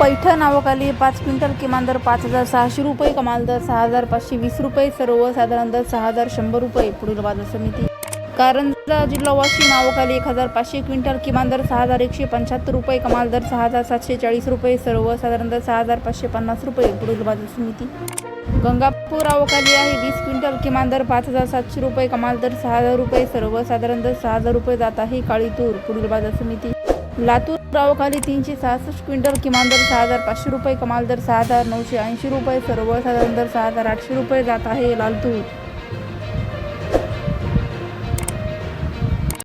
पैठण नावाखाली पाच क्विंटल किमान दर पाच हजार सहाशे रुपये कमाल दर सहा हजार पाचशे वीस रुपये सर्वसाधारण दर सहा हजार शंभर रुपये पुढील बाजार समिती. कारंजा जिल्हा वाशिम नावाखाली एक हजार पाचशे क्विंटल किमान दर सहा हजार एकशे पंच्याहत्तर रुपये कमाल दर सहा हजार सातशे चाळीस रुपये सर्वसाधारण दर सहा हजार पाचशे पन्नास रुपये पुढील बाजार समिती. गंगापूर अवकाली आहे वीस क्विंटल किमान दर पाच हजार सातशे रुपये कमाल दर सहा हजार रुपये सर्वसाधारण दर सहा हजार रुपये जात आहे काळी तूर पुढील बाजार समिती. लातूर गावाखाली तीनशे सहासष्ट क्विंटल किमान दर सहा हजार पाचशे रुपये कमाल दर सहा हजार नऊशे ऐंशी रुपये सर्वसाधारण दर सहा हजार आठशे रुपये जात आहे लालतूर.